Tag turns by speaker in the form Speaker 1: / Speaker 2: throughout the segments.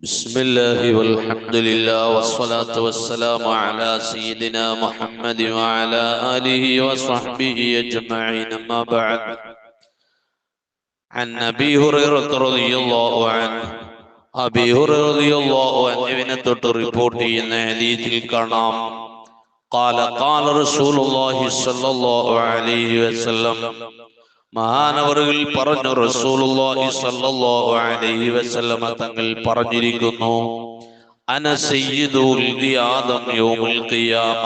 Speaker 1: بسم الله والحمد لله والصلاة والسلام على سيدنا محمد وعلى آله وصحبه أجمعين ما بعد عن أبي هريرة رضي الله عنه أبي هريرة رضي الله عنه من تتربوتي حديث الكلام قال قال رسول الله صلى الله عليه وسلم മഹാനവറുകൾ പറഞ്ഞു റസൂലുള്ളാഹി സ്വല്ലല്ലാഹു അലൈഹി വസല്ലമ തങ്ങൾ പറഞ്ഞിരിക്കുന്നു അന സയ്യിദുൽ ആദം യൗമുൽ ഖിയാമ.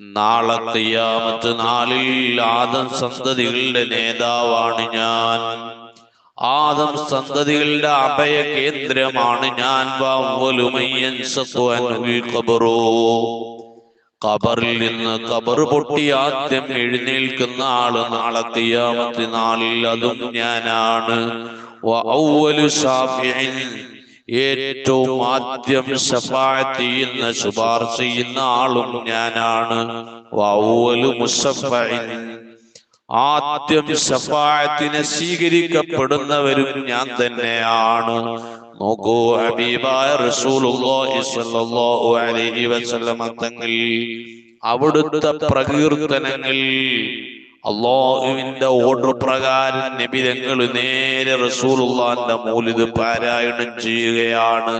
Speaker 1: നാളെ ഖിയാമത്ത് നാളിൽ ആദം സന്തതികളുടെ നേതാവാണ് ഞാൻ. ആദം സന്തതികളുടെ അഭയ കേന്ദ്രമാണ് ഞാൻ. വാവലുമയ്യൻ സത്വൻ ഖബറോ. ഖബറിൽ നിന്ന് ഖബർ പൊട്ടി ആദ്യം എഴുന്നേൽക്കുന്ന ആൾ നാളെ ഖിയാമത്ത് നാളിൽ അതും ഞാനാണ്. ഏറ്റവും ആദ്യം ചെയ്യുന്ന ശുപാർശ ചെയ്യുന്ന ആളും ഞാനാണ്. ആദ്യം ശഫാഅത്തിനെ സ്വീകരിക്കപ്പെടുന്നവരും ഞാൻ തന്നെയാണ്. നോക്കൂ ഹബീബായ റസൂലുള്ളാഹി സ്വല്ലല്ലാഹു അലൈഹി വസല്ലമ തങ്ങൾ അവിടുത്തെ പ്രകീർത്തനങ്ങൾ അള്ളാഹുവിന്റെ ഓർഡർ പ്രകാരം നിബിതങ്ങൾ നേരെ റസൂലുള്ളാന്റെ മൗലിദ് പാരായണം ചെയ്യുകയാണ്.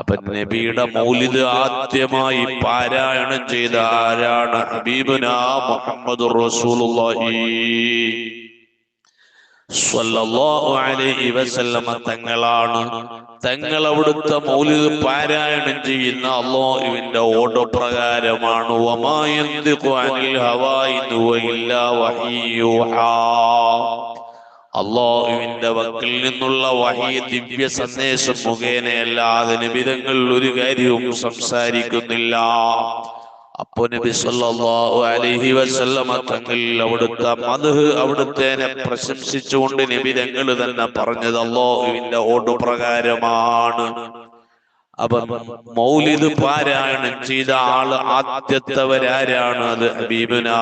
Speaker 1: അപ്പൊ നബിയുടെ മൗലിദ് ആദ്യമായി പാരായണം ചെയ്ത ആരാണ്? ഹബീബുന മുഹമ്മദ് റസൂലുള്ളാഹി. തങ്ങളാണ്. തങ്ങൾ അവിടുത്തെ മൗലിദ് പാരായണം ചെയ്യുന്ന അള്ളാഹുവിന്റെ ഓർഡർ പ്രകാരമാണ് അള്ളാഹുവിന്റെ വക്കിൽ നിന്നുള്ള വഹിയ ദിവ്യ സന്ദേശം മുഖേനയല്ലാതെ നിബിധങ്ങൾ ഒരു കാര്യവും സംസാരിക്കുന്നില്ല. അപ്പോ നബി സല്ലല്ലാഹു അലൈഹി വസല്ലമ തങ്ങൾ അവിടുത്തെ മദ്ഹ് അവിടുത്തേനെ പ്രശംസിച്ചുകൊണ്ട് നബി തങ്ങൾ തന്നെ പറഞ്ഞത് അള്ളാഹുവിന്റെ ഓട് പ്രകാരമാണ്. അപ്പൊ മൗലിദ് പാരായണം ചെയ്ത ആൾ ആദ്യത്തവരാരാണ് അത്? ഹബീബുനാ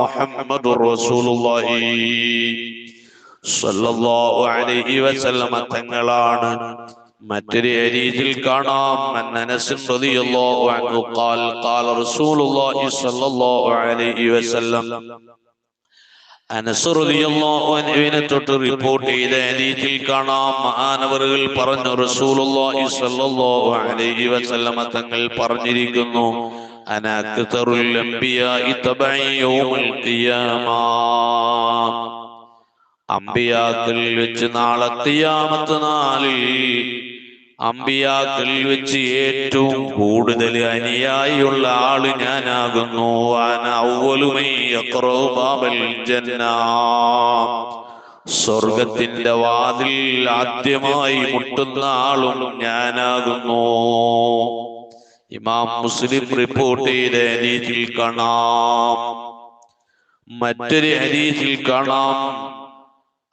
Speaker 1: മുഹമ്മദ് റസൂലുള്ളാഹി സല്ലല്ലാഹു അലൈഹി വസല്ലമ തങ്ങളാണ്. മറ്റൊരു ഹദീസിൽ കാണാം. അനസ് റളിയല്ലാഹു അൻഹു ഖാൽ ഖാല റസൂലുള്ളാഹി സ്വല്ലല്ലാഹു അലൈഹി വസല്ലം. അനസ് റളിയല്ലാഹു അൻഹുവിനെ തൊട്ട് റിപ്പോർട്ട് ചെയ്ത ഹദീസിൽ കാണാം. മഹാനവറുകൾ പറഞ്ഞു റസൂലുള്ളാഹി സ്വല്ലല്ലാഹു അലൈഹി വസല്ലമ തങ്ങൾ പറഞ്ഞിരിക്കുന്നു അന അക്തറുൽ അംബിയാഇ തബഇ ഖിയാമ. അമ്പിയാക്കൾ വെച്ച് നാളെ ഖിയാമത്ത് നാളിൽ അമ്പിയാക്കൾ വെച്ച് ഏറ്റവും കൂടുതൽ അനുയായിയുള്ള ആൾ ഞാനാകുന്നു. സ്വർഗത്തിന്റെ വാതിൽ ആദ്യമായി മുട്ടുന്ന ആളും ഞാനാകുന്നു. ഇമാം മുസ്ലിം റിപ്പോർട്ട് ചെയ്ത ഹദീസിൽ കാണാം. മറ്റൊരു ഹദീസിൽ കാണാം.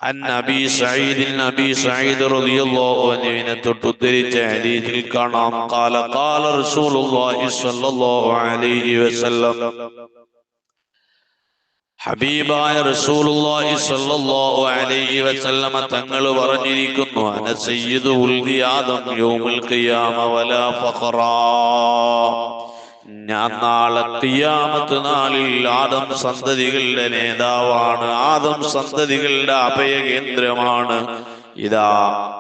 Speaker 1: അന്നബി സഈദിൽ നബി സഈദ് റളിയല്ലാഹു അൻഹുവിനെ തൊട്ട് ഉദ്ധരിച്ച ഹദീസിൽ കാണാം. ഖാല ഖാല റസൂലുള്ളാഹി സ്വല്ലല്ലാഹു അലൈഹി വസല്ലം. ഹബീബായ റസൂലുള്ളാഹി സ്വല്ലല്ലാഹു അലൈഹി വസല്ലമ തങ്ങൾ പറഞ്ഞിരിക്കുന്നു അന സയ്യിദുൽ ഖിയാദം യൗമുൽ ഖിയാമ വലാ ഫഖറാ. ഞാൻ നാളെ തീയാമത്ത് നാളിൽ ആദം സന്തതികളുടെ നേതാവാണ്. ആദം സന്തതികളുടെ അഭയ കേന്ദ്രമാണ് ഇതാ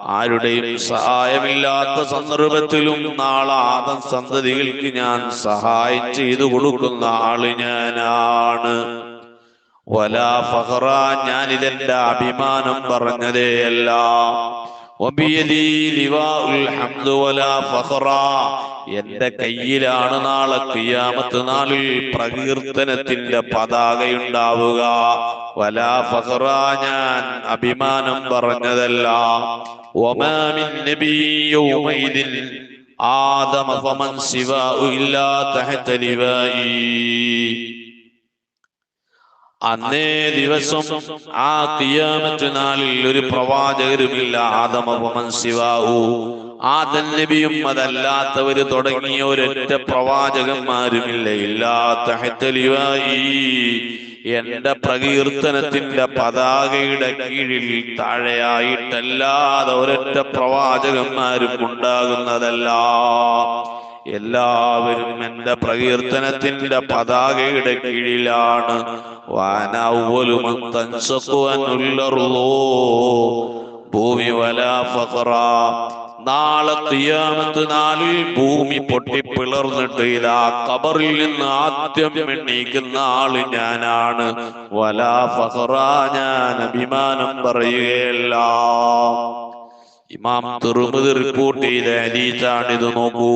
Speaker 1: ആരുടെയും സഹായമില്ലാത്ത സന്ദർഭത്തിലും നാളെ ആദം സന്തതികൾക്ക് ഞാൻ സഹായം ചെയ്തു കൊടുക്കുന്ന ആൾ ഞാനാണ്. വലാ ഫഹറ ഞാൻ ഇതെന്റെ അഭിമാനം പറഞ്ഞതേയല്ല. വലാ എന്റെ കയ്യിലാണ് നാളെ കിയാമത്ത് നാളിൽ പ്രകീർത്തനത്തിന്റെ പതാകയുണ്ടാവുക. വലാ ഫസറ ഞാൻ അഭിമാനം പറഞ്ഞതല്ല. വമാ മിൻ നബിയ്യൗമൈദിൻ ആദമ ഫമൻ സിവാഉ ഇല്ലാ തഹത ലിവായി. അന്നേ ദിവസം ആ കിയാമത്ത് നാളിൽ ഒരു പ്രവാചകരുമില്ല. ആദമപമൻ ശിവാവു ആദൻ നബിയും അതല്ലാത്തവര് തുടങ്ങിയ ഒരൊറ്റ പ്രവാചകന്മാരുമില്ല. ഇല്ലാത്ത എന്റെ പ്രകീർത്തനത്തിന്റെ പതാകയുടെ കീഴിൽ താഴെയായിട്ടല്ലാതെ ഒരൊറ്റ പ്രവാചകന്മാരും ഉണ്ടാകുന്നതല്ല. എല്ലാവരും എന്റെ പ്രകീർത്തനത്തിന്റെ പതാകയുടെ കീഴിലാണ്. തൻസക്കുവനുള്ളറുള്ളോ ഭൂമി വല ഫഖറ. നാളെ തിയാമത്ത് നാളിൽ ഭൂമി പൊട്ടിപ്പിളർന്നിട്ട് ഇതാ കബറിൽ നിന്ന് ആദ്യം എണ്ണീക്കുന്ന ആൾ ഞാനാണ്. വലാ ഫഹറ ഞാൻ അഭിമാനം പറയുകയല്ല. ഇമാം തുറമുത് റിപ്പോർട്ട് ചെയ്ത ഹദീസാണിത് നോക്കൂ.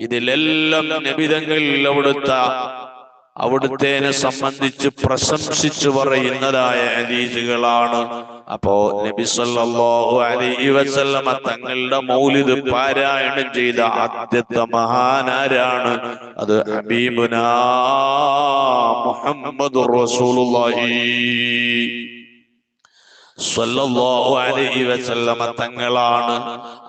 Speaker 1: ഇതിലെല്ലാം നബിതങ്ങൾ അവിടുത്തെ അവിടുത്തേനെ സംബന്ധിച്ച് പ്രശംസിച്ചു പറയുന്നതായ ഹദീസുകളാണ്. അപ്പോ നബി സല്ലല്ലാഹു അലൈഹി വസല്ലമ തങ്ങളുടെ മൗലിദ് പാരായണം ചെയ്ത ആദ്യത്തെ മഹാനാരാണ്. അത് ഹബീബുനാ മുഹമ്മദ് റസൂലുള്ളാഹി. തങ്ങളാണ്.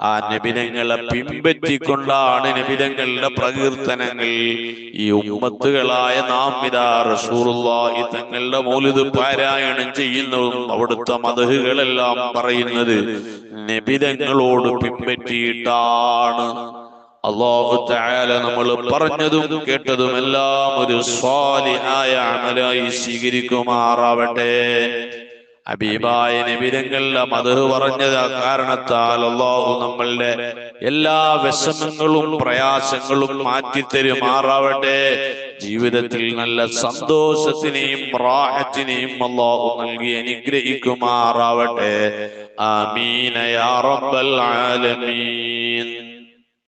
Speaker 1: ആ നബിനങ്ങളെ പിൻപറ്റിക്കൊണ്ടാണ് നബിതങ്ങളുടെ പ്രകീർത്തനങ്ങൾ. ഈ ഉമ്മത്തുകളായ നാം ഇതാ റസൂലുള്ളാഹി തങ്ങളുടെ മൗലിദ് പാരായണം ചെയ്യുന്നതും അവിടുത്തെ മതഹുകളെല്ലാം പറയുന്നത് നബിതങ്ങളോട് പിൻപറ്റിയിട്ടാണ്. അള്ളാഹു തആല നമ്മൾ പറഞ്ഞതും കേട്ടതും എല്ലാം ഒരു സ്വാലിഹായ അമലായി സ്വീകരിക്കുമാറാവട്ടെ. അബീബായ നബിരങ്ങളുടെ മധു പറഞ്ഞത് കാരണത്താൽ അള്ളാഹു നമ്മളുടെ എല്ലാ വിഷമങ്ങളും പ്രയാസങ്ങളും മാറ്റിത്തരുമാറാവട്ടെ. ജീവിതത്തിൽ നല്ല സന്തോഷത്തിനെയും പ്രാഹത്തിനെയും അള്ളാഹു നൽകി അനുഗ്രഹിക്കുമാറാവട്ടെ. ആമീന യാ റബ്ബൽ ആലമീൻ.